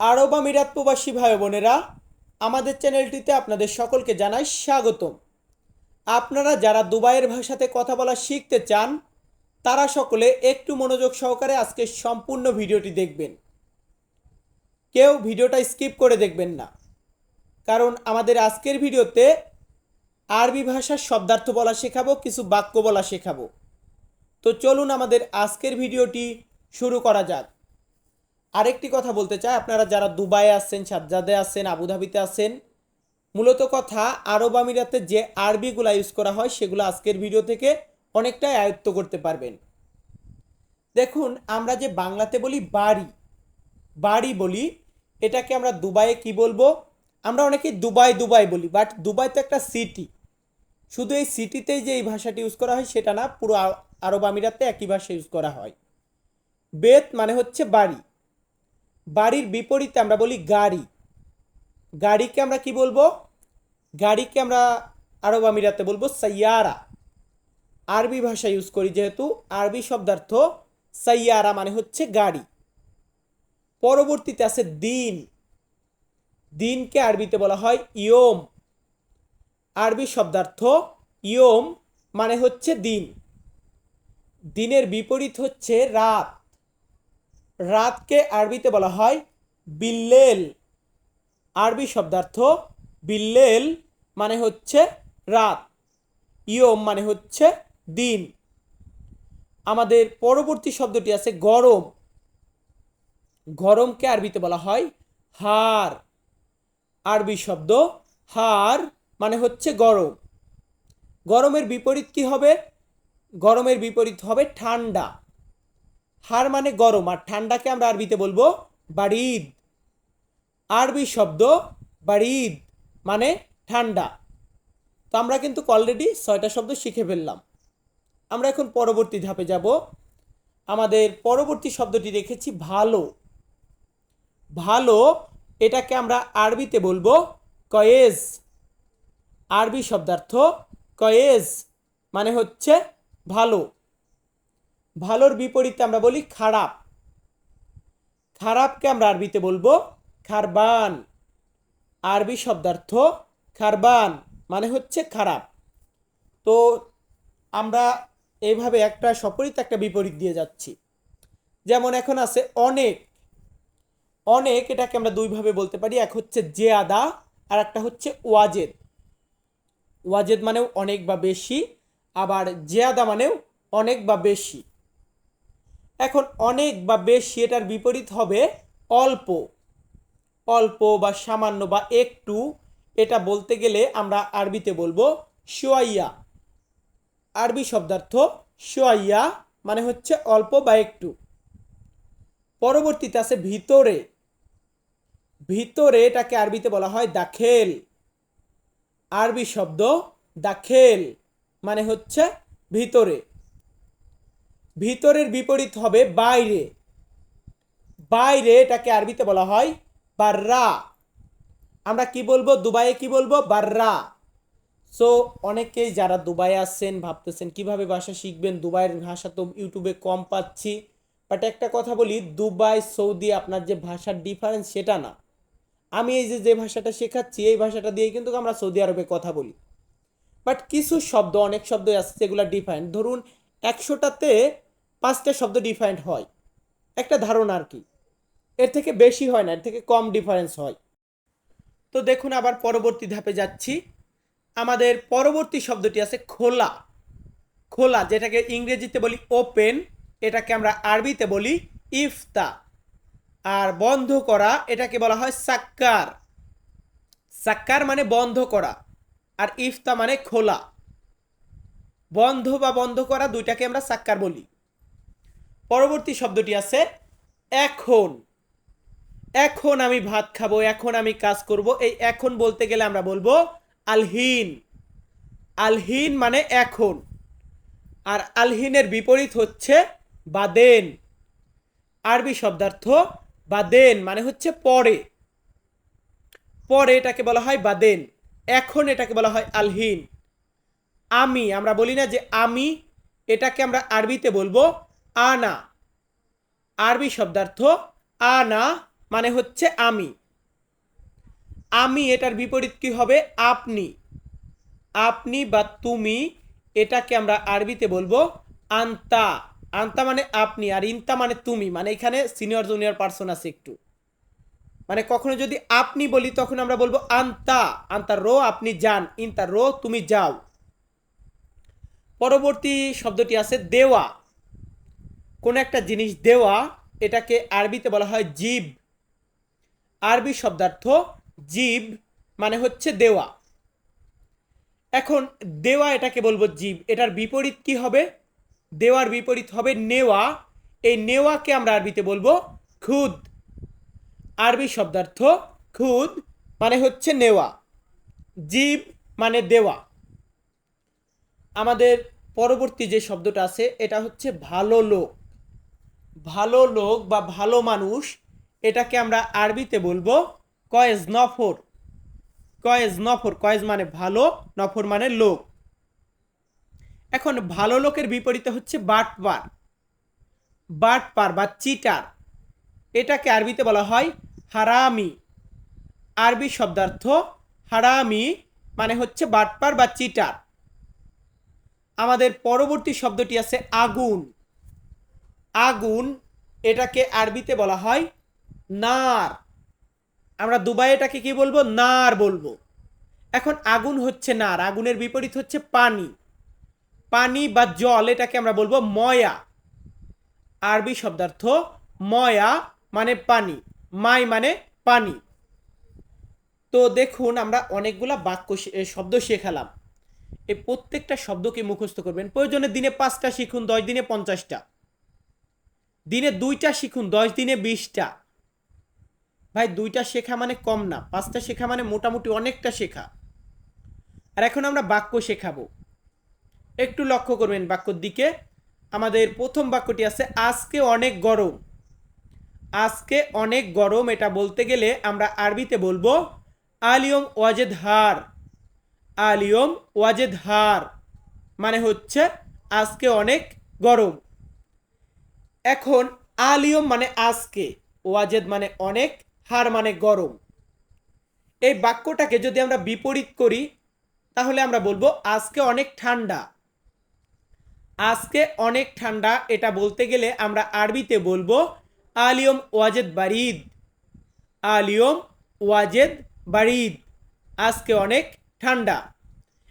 আরব আমিরাত প্রবাসী ভাই বোনেরা, আমাদের চ্যানেলটিতে আপনাদের সকলকে জানাই স্বাগতম। আপনারা যারা দুবাইয়ের ভাষাতে কথা বলা শিখতে চান, তারা সকলে একটু মনোযোগ সহকারে আজকে সম্পূর্ণ ভিডিওটি দেখবেন। কেউ ভিডিওটা স্কিপ করে দেখবেন না। কারণ আমাদের আজকের ভিডিওতে আরবি ভাষার শব্দার্থ বলা শেখাবো, কিছু বাক্য বলা শেখাবো। তো চলুন আমাদের আজকের ভিডিওটি শুরু করা যাক। আরেকটি কথা বলতে চাই, আপনারা যারা দুবাই আছেন, সাজ্জাদে আছেন, আবুধাবিতে আছেন, মূলত কথা আরব আমিরাতে যে আরবিগুলো ইউজ করা হয়, সেগুলো আজকের ভিডিও থেকে অনেকটাই আয়ত্ত করতে পারবেন। দেখুন, আমরা যে বাংলাতে বলি বাড়ি বাড়ি বলি, এটাকে আমরা দুবাইয়ে কি বলব? আমরা অনেকেই দুবাই দুবাই বলি বাট দুবাই তো একটা সিটি শুধু এই সিটিতেই যে এই ভাষাটি ইউজ করা হয়, সেটা না, পুরো আরব আমিরাতে একই ভাষা ইউজ করা হয়। বেত মানে হচ্ছে বাড়ি। বাড়ির বিপরীতে আমরা বলি গাড়ি। গাড়িকে আমরা কি বলব? গাড়িকে আমরা আরব আমিরাতে বলব সাইয়ারা। আরবি ভাষা ইউজ করি যেহেতু আরবি শব্দার্থ সাইয়ারা মানে হচ্ছে গাড়ি। পরবর্তীতে আছে দিন। দিনকে আরবিতে বলা হয় ইয়ম। আরবি শব্দার্থ ইয়ম মানে হচ্ছে দিন। দিনের বিপরীত হচ্ছে রাত। রাতকে আরবিতে বলা হয় বিল্লেল। আরবি শব্দার্থ বিল্লেল মানে হচ্ছে রাত, ইয়ম মানে হচ্ছে দিন। আমাদের পরবর্তী শব্দটি আছে গরম। গরমকে আরবিতে বলা হয় হার। আরবি শব্দ হার মানে হচ্ছে গরম। গরমের বিপরীত কি হবে? গরমের বিপরীত হবে ঠান্ডা। হার মানে গরম, আর ঠান্ডাকে আমরা আরবিতে বলব বারিদ। আরবি শব্দ বারিদ মানে ঠান্ডা। তো আমরা কিন্তু অলরেডি ছয়টা শব্দ শিখে ফেললাম। আমরা এখন পরবর্তী ধাপে যাব। আমাদের পরবর্তী শব্দটি রেখেছি ভালো। ভালো এটাকে আমরা আরবিতে বলব কয়েজ। আরবি শব্দার্থ কয়েজ মানে হচ্ছে ভালো। ভালোর বিপরীতে আমরা বলি খারাপ। খারাপকে আমরা আরবিতে বলব খারবান। আরবি শব্দার্থ খারবান মানে হচ্ছে খারাপ। তো আমরা এইভাবে একটা সপরিত একটা বিপরীত দিয়ে যাচ্ছি। যেমন এখন আছে অনেক। অনেক এটাকে আমরা দুইভাবে বলতে পারি, এক হচ্ছে যে আদা আর একটা হচ্ছে ওয়াজেদ। ওয়াজেদ মানেও অনেক বা বেশি, আবার জেয়াদা মানেও অনেক বা বেশি। এখন অনেক বা বেশি এটার বিপরীত হবে অল্প। অল্প বা সামান্য বা একটু, এটা বলতে গেলে আমরা আরবিতে বলব সোয়াইয়া আরবি শব্দার্থ সোয়াইয়া মানে হচ্ছে অল্প বা একটু। পরবর্তীতে আছে ভিতরে। ভিতরে এটাকে আরবিতে বলা হয় দাখেল। আরবি শব্দ দাখেল মানে হচ্ছে ভিতরে। ভিতরের বিপরীত হবে বাইরে। বাইরে এটাকে আরবিতে বলা হয় বাররা। আমরা কি বলব? দুবাইয়ে কি বলব? বাররা। সো অনেকেই যারা দুবাইয়ে আসছেন ভাবতেছেন কীভাবে ভাষা শিখবেন, দুবাইয়ের ভাষা তো ইউটিউবে কম পাচ্ছি। বাট একটা কথা বলি, দুবাই, সৌদি, আপনার যে ভাষার ডিফারেন্স সেটা না। আমি এই যে যে ভাষাটা শেখাচ্ছি, এই ভাষাটা দিয়ে কিন্তু আমরা সৌদি আরবে কথা বলি। বাট কিছু শব্দ, অনেক শব্দ আছে যেগুলো ডিফারেন্ট ধরুন, একশোটাতে পাঁচটা শব্দ ডিফারেন্ট হয়। একটা ধারণা আর কি। এর থেকে বেশি হয় না, এর থেকে কম ডিফারেন্স হয়। তো দেখুন আবার পরবর্তী ধাপে যাচ্ছি। আমাদের পরবর্তী শব্দটি আছে খোলা। খোলা, যেটাকে ইংরেজিতে বলি ওপেন এটাকে আমরা আরবিতে বলি ইফতা। আর বন্ধ করা, এটাকে বলা হয় সাক্কার। সাক্কার মানে বন্ধ করা, আর ইফতা মানে খোলা। বন্ধ বা বন্ধ করা দুইটাকে আমরা সাক্কার বলি। পরবর্তী শব্দটি আছে, এখন। এখন আমি ভাত খাব, এখন আমি কাজ করব। এই এখন বলতে গেলে আমরা বলব, আলহীন। আলহীন মানে এখন। আর আলহিনের বিপরীত হচ্ছে, বাদেন। আরবি শব্দার্থ, বাদেন মানে হচ্ছে পরে। পরে এটাকে বলা হয়, বাদেন। এখন এটাকে বলা হয়, আলহীন। আমি। আমরা বলি না যে, আমি। এটাকে আমরা আরবিতে বলব আনা। আরবি শব্দার্থ আনা মানে হচ্ছে আমি। আমি এটার বিপরীত কি হবে? আপনি। আপনি বা তুমি এটাকে আমরা আরবিতে বলব আন্তা। আন্তা মানে আপনি আর ইন্তা মানে তুমি। মানে এখানে সিনিয়র, জুনিয়র পার্সন আছে একটু। মানে কখনো যদি আপনি বলি তখন আমরা বলব আন্তা। আন্তা রো, আপনি যান। ইন্তা রো, তুমি যাও। পরবর্তী শব্দটি আছে দেওয়া। কোন একটা জিনিস দেওয়া, এটাকে আরবিতে বলা হয় জীব। আরবি শব্দার্থ জীব মানে হচ্ছে দেওয়া। এখন দেওয়া এটাকে বলব জীব। এটার বিপরীত কি হবে? দেওয়ার বিপরীত হবে নেওয়া। এই নেওয়াকে আমরা আরবিতে বলব খুদ। আরবি শব্দার্থ খুদ মানে হচ্ছে নেওয়া। জীব মানে দেওয়া। আমাদের পরবর্তী যে শব্দটা আছে, এটা হচ্ছে ভালো লোক। ভালো লোক বা ভালো মানুষ, এটাকে আমরা আরবিতে বলব কয়েজ নফর কয়েজ নফর কয়েজ মানে ভালো, নফর মানে লোক। এখন ভালো লোকের বিপরীতে হচ্ছে বাটপার। বাটপার বা চিটার, এটাকে আরবিতে বলা হয় হারামি। আরবি শব্দার্থ হারামি মানে হচ্ছে বাটপার বা চিটার। আমাদের পরবর্তী শব্দটি আছে আগুন। আগুন এটাকে আরবিতে বলা হয় নার। আমরা দুবাই এটাকে কি বলব? নার বলব। এখন আগুন হচ্ছে নার, আগুনের বিপরীত হচ্ছে পানি। পানি বা জল এটাকে আমরা বলব ময়া। আরবি শব্দার্থ ময়া মানে পানি, মাই মানে পানি। তো দেখুন, আমরা অনেকগুলা বাক্য শব্দ শেখালাম। এই প্রত্যেকটা শব্দকে মুখস্থ করবেন। প্রয়োজনে দিনে পাঁচটা শিখুন, দশ দিনে পঞ্চাশটা। দিনে দুইটা শিখুন, দশ দিনে বিশটা। ভাই, দুইটা শেখা মানে কম না, পাঁচটা শেখা মানে মোটামুটি অনেকটা শেখা। আর এখন আমরা বাক্য শেখাবো। একটু লক্ষ্য করবেন বাক্যর দিকে। আমাদের প্রথম বাক্যটি আছে, আজকে অনেক গরম। আজকে অনেক গরম, এটা বলতে গেলে আমরা আরবিতে বলব, আলিয়ম ওয়াজেদ হার। আলিয়ম ওয়াজেদ হার মানে হচ্ছে, আজকে অনেক গরম। এখন আলিয়ম মানে আজকে, ওয়াজেদ মানে অনেক, হার মানে গরম। এই বাক্যটাকে যদি আমরা বিপরীত করি, তাহলে আমরা বলব আজকে অনেক ঠান্ডা। আজকে অনেক ঠান্ডা, এটা বলতে গেলে আমরা আরবিতে বলব আলিয়ম ওয়াজেদ বারিদ। আলিয়ম ওয়াজেদ বারিদ। আজকে অনেক ঠান্ডা।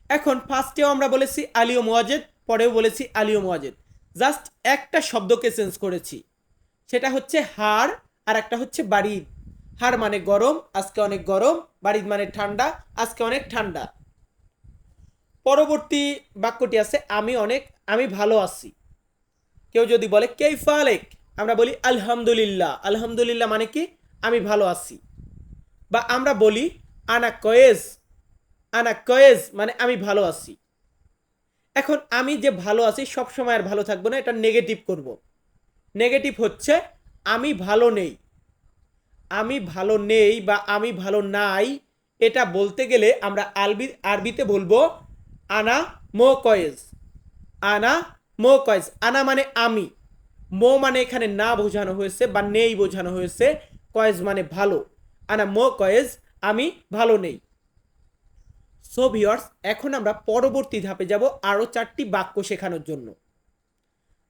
এখন ফার্স্টেও আমরা বলেছি আলিয়ম ওয়াজেদ, পরেও বলেছি আলিয়ম ওয়াজেদ। জাস্ট একটা শব্দকে চেঞ্জ করেছি। সেটা হচ্ছে হার আর একটা হচ্ছে বাড়ির। হার মানে গরম, আজকে অনেক গরম, বাড়ির মানে ঠান্ডা, আজকে অনেক ঠান্ডা। পরবর্তী বাক্যটি আছে, আমি অনেক, আমি ভালো আছি। কেউ যদি বলে, কেইফা আলেক? আমরা বলি, আলহামদুলিল্লাহ। আলহামদুলিল্লাহ মানে কি? আমি ভালো আছি। বা আমরা বলি, আনা কয়েজ। আনা কয়েজ মানে আমি ভালো আছি। এখন আমি যে ভালো আছি সব সময় আর ভালো থাকব না, এটা নেগেটিভ করব। নেগেটিভ হচ্ছে, আমি ভালো নেই। আমি ভালো নেই বা আমি ভালো নাই, এটা বলতে গেলে আমরা আরবি, আরবিতে বলব, আনা মো কয়েজ। আনা মো কয়েজ। আনা মানে আমি। মো মানে এখানে না বোঝানো হয়েছে বা নেই বোঝানো হয়েছে। কয়েজ মানে ভালো। আনা মো কয়েজ, আমি ভালো নেই। সো ভিওর্স এখন আমরা পরবর্তী ধাপে যাব আরও চারটি বাক্য শেখানোর জন্য।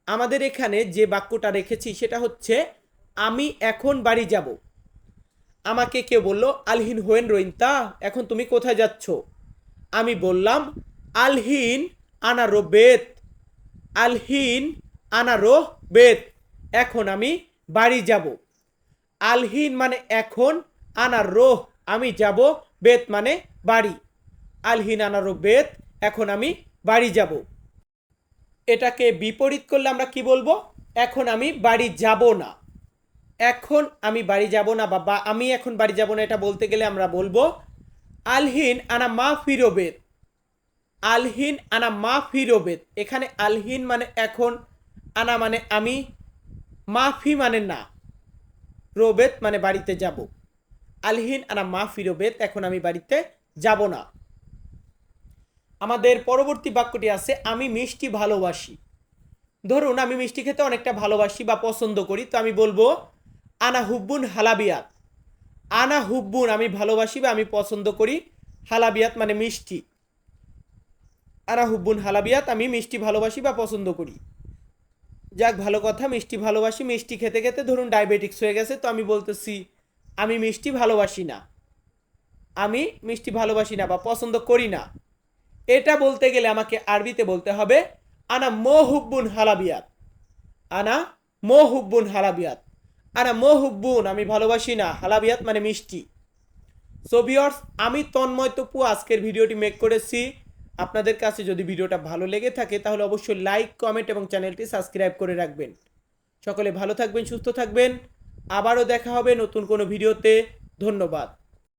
আমাদের এখানে যে বাক্যটা রেখেছি সেটা হচ্ছে, আমি এখন বাড়ি যাব। আমাকে কেউ বলল, আলহিন হোয়েন রইনতা এখন তুমি কোথায় যাচ্ছ? আমি বললাম, আলহিন আনা রো বেত, আলহিন আনা রো বেত, এখন আমি বাড়ি যাব। আলহিন মানে এখন আনা রোহ আমি যাব, বেত মানে বাড়ি। আলহিন আনারো বেত এখন আমি বাড়ি যাব। এটাকে বিপরীত করলে আমরা কি বলব? এখন আমি বাড়ি যাব না। এখন আমি বাড়ি যাব না, বা আমি এখন বাড়ি যাব না, এটা বলতে গেলে আমরা বলব, আলহিন আনা মা ফিরোবেদ। আলহিন আনা মা ফিরোবেদ। এখানে আলহিন মানে এখন, আনা মানে আমি, মাফি মানে না। রোবেত মানে বাড়িতে যাব। আলহিন আনা মা ফিরোবেত এখন আমি বাড়িতে যাব না। আমাদের পরবর্তী বাক্যটি আছে, আমি মিষ্টি ভালোবাসি। ধরুন, আমি মিষ্টি খেতে অনেকটা ভালোবাসি বা পছন্দ করি, তো আমি বলব, আনা হুব্বুন হালাবিয়াত। আনা হুব্বুন, আমি ভালোবাসি বা আমি পছন্দ করি, হালাবিয়াত মানে মিষ্টি। আনা হুব্বুন হালাবিয়াত, আমি মিষ্টি ভালোবাসি বা পছন্দ করি। যাক, ভালো কথা, মিষ্টি ভালোবাসি, মিষ্টি খেতে খেতে ধরুন ডায়াবেটিক্স হয়ে গেছে, তো আমি বলতেছি, আমি মিষ্টি ভালোবাসি না। আমি মিষ্টি ভালোবাসি না বা পছন্দ করি না। এটা বলতে গেলে আমাকে আরবিতে বলতে হবে, আনা মোহুব্বুন হালাবিয়াত। আনা মোহুব্বুন হালাবিয়াত। আনা মোহুব্বুন, আমি ভালোবাসি না। হালাবিয়াত মানে মিষ্টি। সো ভিওর্স আমি তন্ময় তপু, আজকের ভিডিওটি মেক করেছি। আপনাদের কাছে যদি ভিডিওটা ভালো লেগে থাকে, তাহলে অবশ্যই লাইক কমেন্ট এবং চ্যানেলটি সাবস্ক্রাইব করে রাখবেন। সকলে ভালো থাকবেন, সুস্থ থাকবেন। আবারও দেখা হবে নতুন কোনো ভিডিওতে। ধন্যবাদ।